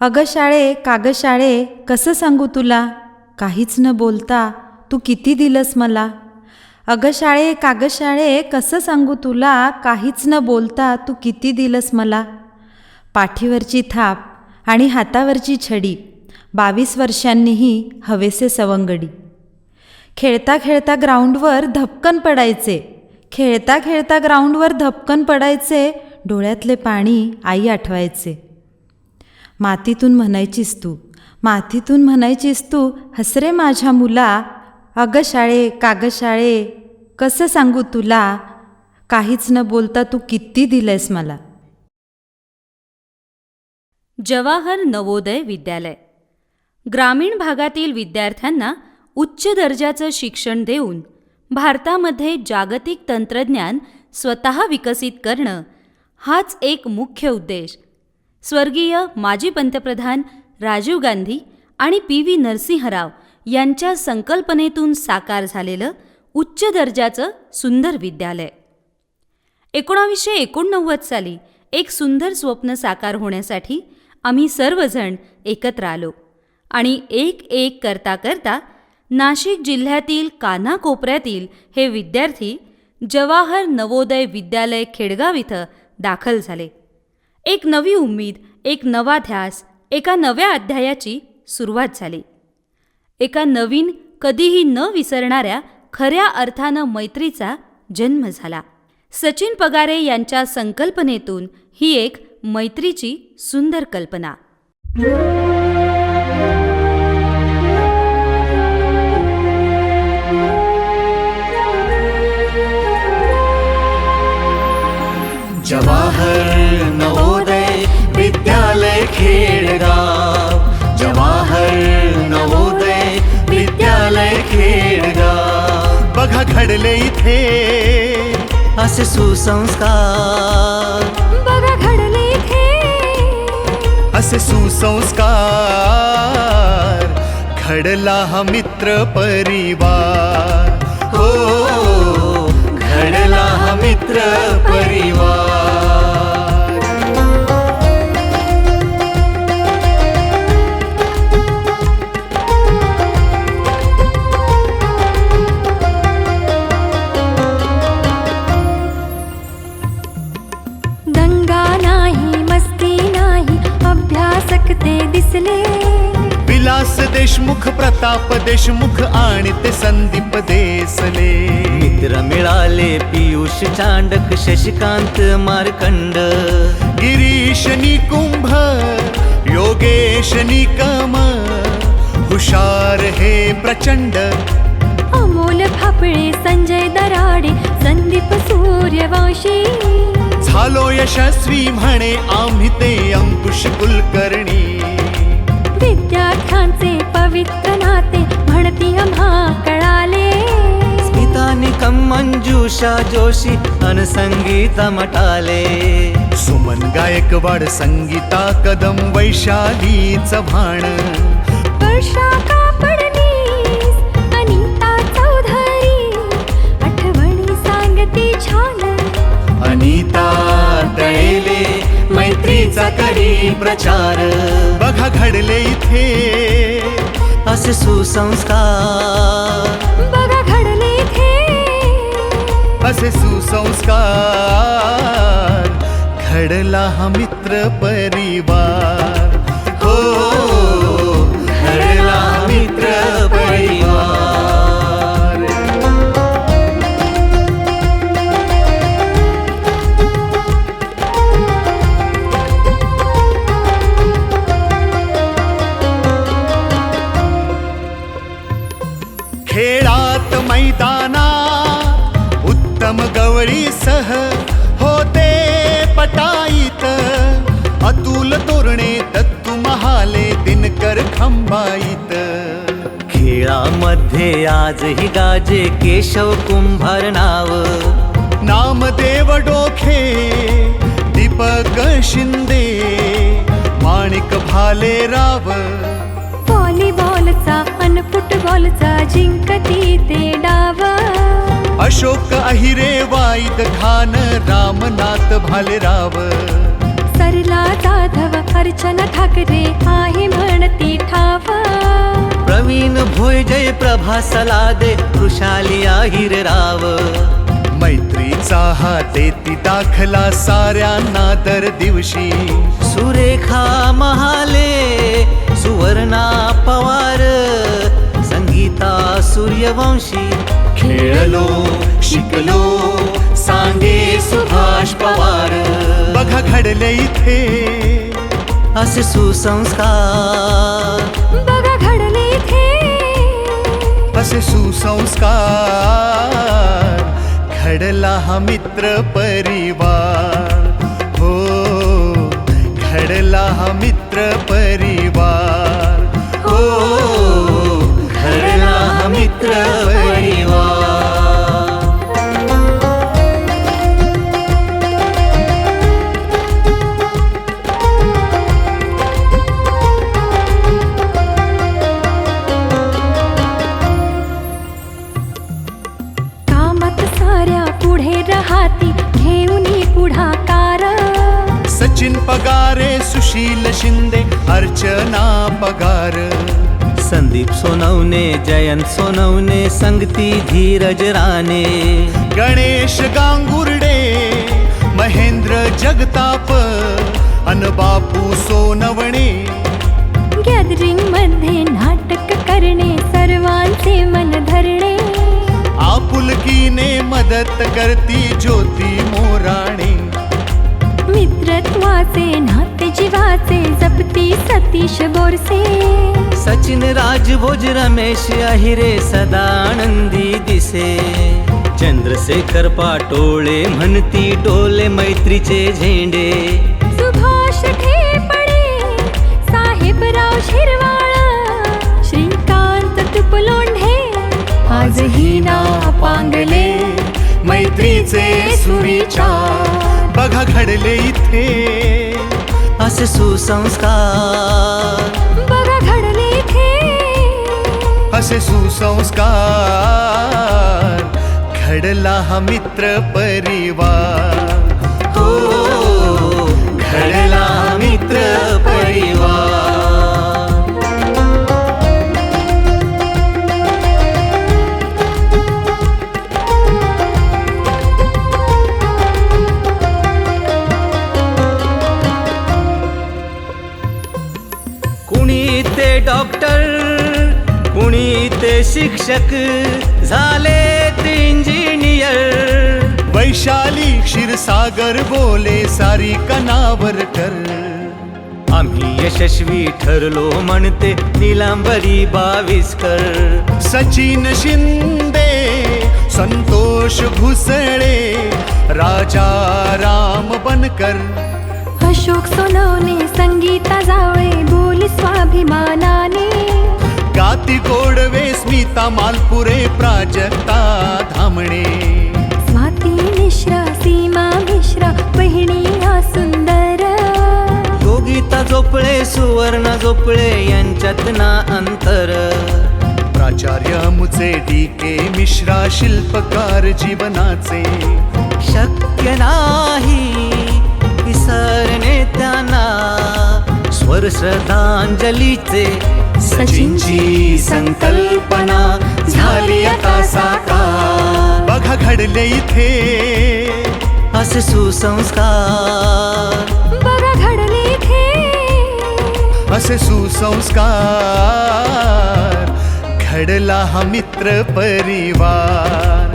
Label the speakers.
Speaker 1: अगं शाळे कागं शाळे कसं सांगू तुला? काहीच न बोलता तू किती दिलंस मला? अगं शाळे कागं शाळे कसं सांगू तुला? काहीच न बोलता तू किती दिलंस मला? पाठीवरची थाप आणि हातावरची छडी बावीस वर्षांनीही हवेसे सवंगडी. खेळता खेळता ग्राउंडवर धपकन पडायचे. खेळता खेळता ग्राउंडवर धपकन पडायचे डोळ्यातले पाणी आई आठवायचे. मातीतून म्हणायचीस तू. मातीतून म्हणायचीस तू हसरे माझ्या मुला. अगं शाळे कागं शाळे कसं सांगू तुला? काहीच न बोलता तू किती दिलंयस मला.
Speaker 2: जवाहर नवोदय विद्यालय. ग्रामीण भागातील विद्यार्थ्यांना उच्च दर्जाचं शिक्षण देऊन भारतामध्ये जागतिक तंत्रज्ञान स्वतः विकसित करणं हाच एक मुख्य उद्देश. स्वर्गीय माजी पंतप्रधान राजीव गांधी आणि पी व्ही नरसिंहराव यांच्या संकल्पनेतून साकार झालेलं उच्च दर्जाचं सुंदर विद्यालय. एकोणावीसशे एकोणनव्वद साली एक सुंदर स्वप्न साकार होण्यासाठी आम्ही सर्वजण एकत्र आलो आणि एक एक करता करता नाशिक जिल्ह्यातील कानाकोपऱ्यातील हे विद्यार्थी जवाहर नवोदय विद्यालय खेडगाव इथं दाखल झाले. एक नवी उम्मीद एक नवा ध्यास एका नव्या अध्यायाची सुरुवात झाली. एका नवीन कधीही न विसरणाऱ्या खऱ्या अर्थानं मैत्रीचा जन्म झाला. सचिन पगारे यांच्या संकल्पनेतून ही एक मैत्रीची सुंदर कल्पना.
Speaker 3: घडले इथे. असे सुसंस्कार.
Speaker 4: बघा घडले इथे.
Speaker 3: असे सुसंस्कार. घडला हा मित्र परिवार. हो. घडला हा मित्र परिवार. देशमुख प्रताप देशमुख आणि ते संदीप देसले.
Speaker 5: मित्र मिळाले पियुष चांडक शशिकांत मार्कंड
Speaker 3: गिरीश निकुंभ योगेश निकम हुशार हे प्रचंड.
Speaker 4: अमोल फापळे संजय दराडे संदीप सूर्यवंशी.
Speaker 3: झालो यशस्वी म्हणे आम्ही ते अंकुश कुलकर्णी.
Speaker 4: विद्यार्थ्यांचे पवित्र नाते म्हणती आम्हा कळाले.
Speaker 5: स्मिता निकम मंजुषा जोशी अन संगीता मटाले
Speaker 3: सुमन गायकवाड संगीता कदम वैशाली चव्हाण
Speaker 4: वर्षा कापडणीस अनिता चौधरी आठवणी सांगते छान.
Speaker 3: अनिता
Speaker 5: तळेले मैत्रीचा करी प्रचार.
Speaker 3: बघा घडले इथे.
Speaker 5: असे सुसंस्कार.
Speaker 4: बघा घडले इथे.
Speaker 3: असे सुसंस्कार. घडला हा मित्र परिवार. हो मैदानात उत्तम गवळीसह होते पटाईत. अतुल तोरणे दत्तू महाले दिनकर खंबाईत.
Speaker 5: खेळामध्ये आजही गाजे केशव कुंभार नाव.
Speaker 3: नामदेव डोखे दीपक शिंदे माणिक भालेराव.
Speaker 4: व्हॉलीबॉलचा अन फुटबॉलचा जिंकती ते डाव.
Speaker 3: अशोक अहिरे वाईद खान रामनाथ भालेराव.
Speaker 4: सरला जाधव अर्चना ठाकरे आहे म्हणती ठाव.
Speaker 5: प्रवीण भोय जय प्रभा सलादे वृषाली आहिर राव.
Speaker 3: मैत्रीचा हा देती दाखला साऱ्यांना दर दिवशी.
Speaker 5: सुरेखा महाले सुवर्णा पवार. संगीता सूर्यवंशी.
Speaker 3: खेळलो शिकलो सांगे सुभाष पवार. बघा घडले इथे.
Speaker 5: असे सुसंस्कार.
Speaker 4: बघा घडले इथे.
Speaker 3: असे सुसंस्कार. घडला हा मित्र परिवार. हो घडला हा मित्र परिवार.
Speaker 4: राहती घेऊन पुढाकार.
Speaker 3: सचिन पगारे सुशील शिंदे अर्चना पगार.
Speaker 5: संदीप सोनवणे जयंत सोनवणे संगती धीरज राणे.
Speaker 3: गणेश गांगुर्डे महेंद्र जगताप अन बापू सोनवणे.
Speaker 4: गॅदरिंगमध्ये नाटक करणे.
Speaker 3: आपुलकीने मदत करती ज्योती मोराणे.
Speaker 4: मित्रत्वाचे नाते जीवाचे जपती सतीश बोरसे.
Speaker 5: सचिन राजभोज रमेश अहिरे सदा आनंदी दिसे. चंद्रशेखर पाटोळे म्हणती डोले मैत्रीचे झेंडे.
Speaker 3: घडले इथे.
Speaker 5: असे सुसंस्कार.
Speaker 4: बघा घडले इथे.
Speaker 3: असे सुसंस्कार. घडला हा मित्र परिवार. हो घडला हा मित्र
Speaker 5: शिक्षक झाले ते इंजिनियर.
Speaker 3: वैशाली क्षीरसागर बोले सारी कनावर कर.
Speaker 5: आम्ही यशस्वी ठरलो म्हणते निलांबरी बाविस्कर
Speaker 3: सचिन शिंदे संतोष भुसळे राजा राम बनकर.
Speaker 4: अशोक सोनवणे संगीता जावळे बोली स्वाभिमानाने.
Speaker 3: गाती गोडवे स्मिता मालपुरे प्राजक्ता धामणे.
Speaker 4: स्वाती मिश्रा सीमा मिश्रा बहिणी या सुंदर.
Speaker 5: योगिता झोपळे सुवर्ण झोपळे यांच्यात ना अंतर.
Speaker 3: प्राचार्य मुचे डी के मिश्रा शिल्पकार जीवनाचे.
Speaker 5: शक्य नाही विसरणे त्यांना. स्वर श्रद्धांजलीचे
Speaker 3: सचिनची संकल्पना झाली आता साकार. बघा घडले इथे
Speaker 5: असे सुसंस्कार.
Speaker 4: बघा घडले इथे
Speaker 3: असे सुसंस्कार. घडला हा मित्र परिवार.